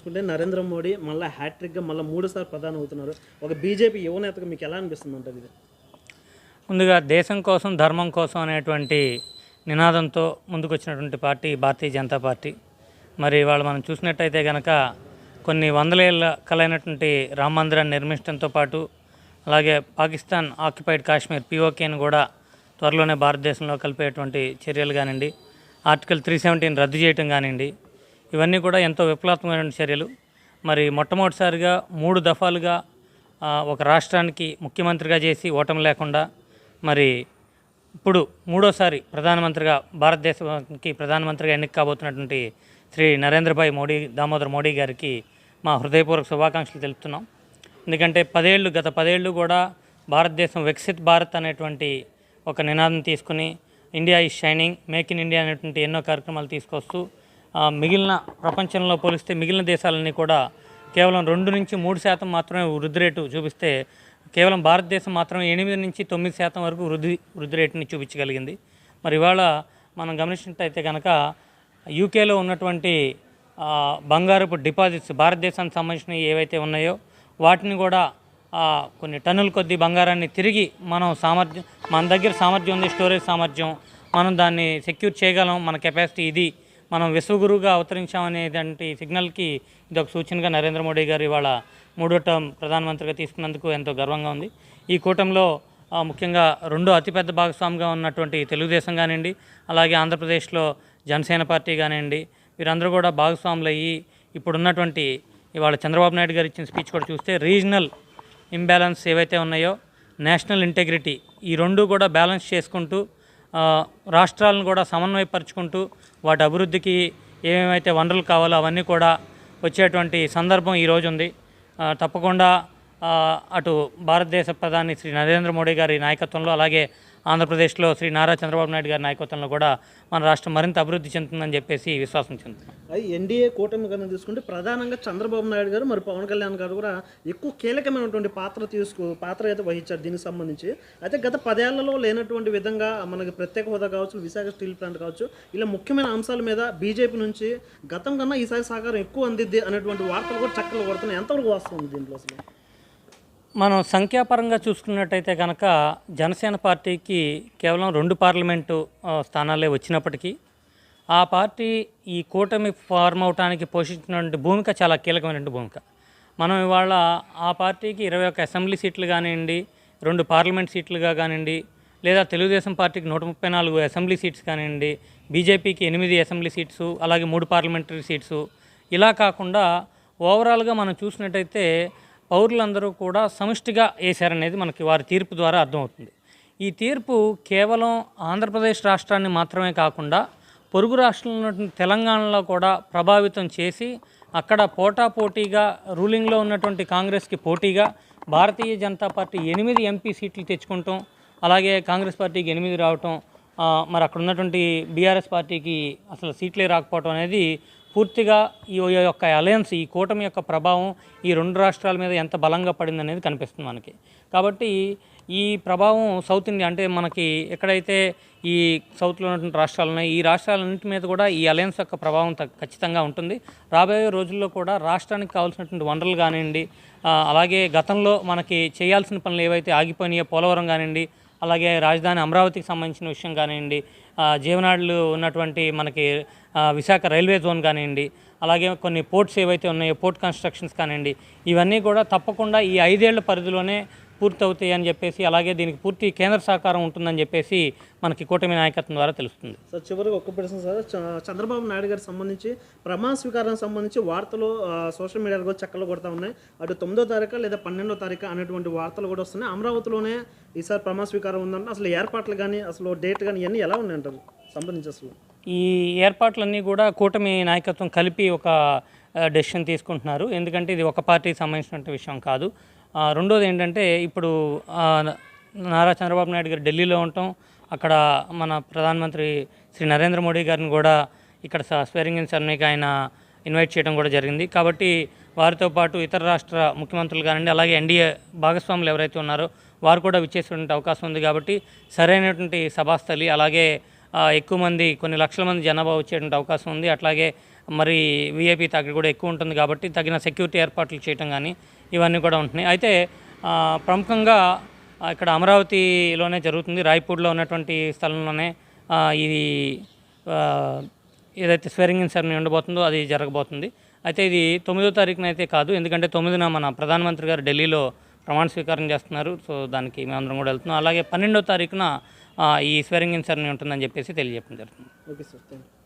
చూసుకుంటే నరేంద్ర మోడీ మళ్ళీ హ్యాట్రిక్గా మళ్ళీ మూడోసారి ప్రధాని అవుతున్నారు. ఒక బీజేపీ యువనేతగా మీకు ఎలా అనిపిస్తుంది అంటారు ఇది? ముందుగా దేశం కోసం ధర్మం కోసం అనేటువంటి నినాదంతో ముందుకొచ్చినటువంటి పార్టీ భారతీయ జనతా పార్టీ. మరి వాళ్ళు మనం చూసినట్టయితే కనుక కొన్ని వందల ఏళ్ళ కలైనటువంటి రామ మందిరాన్ని నిర్మించడంతో పాటు అలాగే పాకిస్తాన్ ఆక్యుపైడ్ కాశ్మీర్ పిఓకేని కూడా త్వరలోనే భారతదేశంలో కలిపేటువంటి చర్యలు కానివ్వండి ఆర్టికల్ త్రీ సెవెంటీని రద్దు చేయటం కానివ్వండి ఇవన్నీ కూడా ఎంతో విప్లవాత్మకమైన చర్యలు. మరి మొట్టమొదటిసారిగా మూడు దఫాలుగా ఒక రాష్ట్రానికి ముఖ్యమంత్రిగా చేసి ఓటమి లేకుండా మరి ఇప్పుడు మూడోసారి ప్రధానమంత్రిగా భారతదేశానికి ప్రధానమంత్రిగా ఎన్నిక కాబోతున్నటువంటి శ్రీ నరేంద్రభాయ్ మోడీ దామోదర్ మోడీ గారికి మా హృదయపూర్వక శుభాకాంక్షలు తెలుపుతున్నాం. ఎందుకంటే పదేళ్ళు గత పదేళ్ళు కూడా భారతదేశం వికసిత్ భారత్ అనేటువంటి ఒక నినాదం తీసుకుని India is shining make in India అనేటువంటి ఎన్నో కార్యక్రమాలు తీసుకొస్తూ మిగిలిన ప్రపంచంలో పోలిస్తే మిగిలిన దేశాలన్నీ కూడా కేవలం రెండు నుంచి మూడు శాతం మాత్రమే వృద్ధి రేటు చూపిస్తే కేవలం భారతదేశం మాత్రం ఎనిమిది నుంచి తొమ్మిది శాతం వరకు వృద్ధి వృద్ధి రేటుని చూపించగలిగింది. మరి ఇవాళ మనం గమనించినట్టయితే కనుక యూకేలో ఉన్నటువంటి బంగారపు డిపాజిట్స్ భారతదేశానికి సంబంధించినవి ఏవైతే ఉన్నాయో వాటిని కూడా కొన్ని టన్నుల కొద్ది బంగారాన్ని తిరిగి మనం సామర్థ్యం మన దగ్గర సామర్థ్యం ఉంది స్టోరేజ్ సామర్థ్యం మనం దాన్ని సెక్యూర్ చేయగలం మన కెపాసిటీ ఇది మనం విశ్వగురువుగా అవతరించామనేటువంటి సిగ్నల్కి ఇది ఒక సూచనగా నరేంద్ర మోడీ గారు ఇవాళ మూడో టర్మ్ ప్రధానమంత్రిగా తీసుకున్నందుకు ఎంతో గర్వంగా ఉంది. ఈ కూటమిలో ముఖ్యంగా రెండో అతిపెద్ద భాగస్వామిగా ఉన్నటువంటి తెలుగుదేశం కానివ్వండి అలాగే ఆంధ్రప్రదేశ్లో జనసేన పార్టీ కానివ్వండి వీరందరూ కూడా భాగస్వాములు అయ్యి ఇప్పుడున్నటువంటి ఇవాళ చంద్రబాబు నాయుడు గారు ఇచ్చిన స్పీచ్ కూడా చూస్తే రీజనల్ ఇంబ్యాలెన్స్ ఏవైతే ఉన్నాయో నేషనల్ ఇంటెగ్రిటీ ఈ రెండు కూడా బ్యాలెన్స్ చేసుకుంటూ రాష్ట్రాలను కూడా సమన్వయపరుచుకుంటూ వాటి అభివృద్ధికి ఏమేమైతే వనరులు కావాలో అవన్నీ కూడా వచ్చేటువంటి సందర్భం ఈరోజు ఉంది. తప్పకుండా అటు భారతదేశ ప్రధాని శ్రీ నరేంద్ర మోడీ గారి నాయకత్వంలో అలాగే ఆంధ్రప్రదేశ్లో శ్రీ నారా చంద్రబాబు నాయుడు గారి నాయకత్వంలో కూడా మన రాష్ట్రం మరింత అభివృద్ధి చెందుతుందని చెప్పేసి విశ్వాసం చెందుతున్నాం. ఎన్డీఏ కూటమి కనుక తీసుకుంటే ప్రధానంగా చంద్రబాబు నాయుడు గారు మరి పవన్ కళ్యాణ్ గారు కూడా ఎక్కువ కీలకమైనటువంటి పాత్ర తీసుకు పాత్ర అయితే వహించారు దీనికి సంబంధించి. అయితే గత పదేళ్ళలో లేనటువంటి విధంగా మనకి ప్రత్యేక హోదా కావచ్చు విశాఖ స్టీల్ ప్లాంట్ కావచ్చు ఇలా ముఖ్యమైన అంశాల మీద బీజేపీ నుంచి గతం కన్నా ఈసారి సహకారం ఎక్కువ అందిద్ది అనేటువంటి వార్తలు కూడా చక్కలు కొడుతున్నాయి. ఎంతవరకు వస్తుంది దీంట్లో అసలు? మనం సంఖ్యాపరంగా చూసుకున్నట్టయితే కనుక జనసేన పార్టీకి కేవలం రెండు పార్లమెంటు స్థానాలే వచ్చినప్పటికీ ఆ పార్టీ ఈ కూటమి ఫార్మ్ అవటానికి పోషించినటువంటి భూమిక చాలా కీలకమైనటువంటి భూమిక. మనం ఇవాళ ఆ పార్టీకి ఇరవై ఒక్క అసెంబ్లీ సీట్లు కానివ్వండి రెండు పార్లమెంట్ సీట్లుగా కానివ్వండి లేదా తెలుగుదేశం పార్టీకి నూట ముప్పై నాలుగు అసెంబ్లీ సీట్స్ కానివ్వండి బీజేపీకి ఎనిమిది అసెంబ్లీ సీట్సు అలాగే మూడు పార్లమెంటరీ సీట్సు ఇలా కాకుండా ఓవరాల్గా మనం చూసినట్టయితే పౌరులందరూ కూడా సమిష్టిగా వేశారనేది మనకి వారి తీర్పు ద్వారా అర్థమవుతుంది. ఈ తీర్పు కేవలం ఆంధ్రప్రదేశ్ రాష్ట్రాన్ని మాత్రమే కాకుండా పొరుగు రాష్ట్రంలో ఉన్నటువంటి తెలంగాణలో కూడా ప్రభావితం చేసి అక్కడ పోటాపోటీగా రూలింగ్లో ఉన్నటువంటి కాంగ్రెస్కి పోటీగా భారతీయ జనతా పార్టీ ఎనిమిది ఎంపీ సీట్లు తెచ్చుకుంటాం అలాగే కాంగ్రెస్ పార్టీకి ఎనిమిది రావటం మరి అక్కడ ఉన్నటువంటి బీఆర్ఎస్ పార్టీకి అసలు సీట్లే రాకపోవటం అనేది పూర్తిగా ఈ యొక్క అలయన్స్ ఈ కూటమి యొక్క ప్రభావం ఈ రెండు రాష్ట్రాల మీద ఎంత బలంగా పడింది అనేది కనిపిస్తుంది మనకి. కాబట్టి ఈ ప్రభావం సౌత్ ఇండియా అంటే మనకి ఎక్కడైతే ఈ సౌత్లో ఉన్నటువంటి రాష్ట్రాలు ఉన్నాయి ఈ రాష్ట్రాలన్నింటి మీద కూడా ఈ అలయన్స్ యొక్క ప్రభావం త- ఖచ్చితంగా ఉంటుంది. రాబోయే రోజుల్లో కూడా రాష్ట్రానికి కావాల్సినటువంటి వనరులు కానివ్వండి అలాగే గతంలో మనకి చేయాల్సిన పనులు ఏవైతే ఆగిపోయినాయో పోలవరం కానివ్వండి అలాగే రాజధాని అమరావతికి సంబంధించిన విషయం కానివ్వండి జీవనాడులు ఉన్నటువంటి మనకి విశాఖ రైల్వే జోన్ కానివ్వండి అలాగే కొన్ని పోర్ట్స్ ఏవైతే ఉన్నాయో పోర్ట్ కన్స్ట్రక్షన్స్ కానివ్వండి ఇవన్నీ కూడా తప్పకుండా ఈ ఐదేళ్ళ పరిధిలోనే పూర్తవుతాయి అని చెప్పేసి అలాగే దీనికి పూర్తి కేంద్ర సహకారం ఉంటుందని చెప్పేసి మనకి కూటమి నాయకత్వం ద్వారా తెలుస్తుంది. సార్ చివరికి ఒక్క ప్రశ్న సార్ చంద్రబాబు నాయుడు గారికి సంబంధించి ప్రమాణ స్వీకారానికి సంబంధించి వార్తలు సోషల్ మీడియాలో కూడా చక్కలు కొడతా ఉన్నాయి. అటు తొమ్మిదో తారీఖు లేదా పన్నెండో తారీఖు అనేటువంటి వార్తలు కూడా వస్తున్నాయి. అమరావతిలోనే ఈసారి ప్రమాణ స్వీకారం ఉందంటే. అసలు ఏర్పాట్లు కానీ అసలు డేట్ కానీ ఇవన్నీ ఎలా ఉన్నాయి అంటారు సంబంధించి అసలు. ఈ ఏర్పాట్లన్నీ కూడా కూటమి నాయకత్వం కలిపి ఒక డెసిషన్ తీసుకుంటున్నారు. ఎందుకంటే ఇది ఒక పార్టీకి సంబంధించిన విషయం కాదు. రెండోది ఏంటంటే ఇప్పుడు నారా చంద్రబాబు నాయుడు గారు ఢిల్లీలో ఉండటం అక్కడ మన ప్రధానమంత్రి శ్రీ నరేంద్ర మోడీ గారిని కూడా ఇక్కడ స్వేరింగ్ ఇన్ సెరమనీకి ఆయన ఇన్వైట్ చేయడం కూడా జరిగింది. కాబట్టి వారితో పాటు ఇతర రాష్ట్ర ముఖ్యమంత్రులు కానివ్వండి అలాగే ఎన్డీఏ భాగస్వాములు ఎవరైతే ఉన్నారో వారు కూడా విచ్చేసేటువంటి అవకాశం ఉంది కాబట్టి సరైనటువంటి సభాస్థలి అలాగే ఎక్కువ మంది కొన్ని లక్షల మంది జనాభా వచ్చేటువంటి అవకాశం ఉంది. అట్లాగే మరి వీఐపీ తాకిడి కూడా ఎక్కువ ఉంటుంది కాబట్టి తగిన సెక్యూరిటీ ఏర్పాట్లు చేయటం కానీ ఇవన్నీ కూడా ఉంటున్నాయి. అయితే ప్రముఖంగా ఇక్కడ అమరావతిలోనే జరుగుతుంది. రాయ్పూర్లో ఉన్నటువంటి స్థలంలోనే ఇది ఏదైతే స్వేరింగ్ ఇన్ సెరమనీ ఉండబోతుందో అది జరగబోతుంది. అయితే ఇది తొమ్మిదో తారీఖున అయితే కాదు. ఎందుకంటే తొమ్మిదిన మన ప్రధానమంత్రి గారు ఢిల్లీలో ప్రమాణ స్వీకారం చేస్తున్నారు. సో దానికి మేమందరం కూడా వెళ్తున్నాం. అలాగే పన్నెండో తారీఖున ఈ స్వేరింగ్ ఇన్ సెరమనీ ఉంటుందని చెప్పేసి తెలియజెప్పడం జరుగుతుంది. Okay sir. Thank you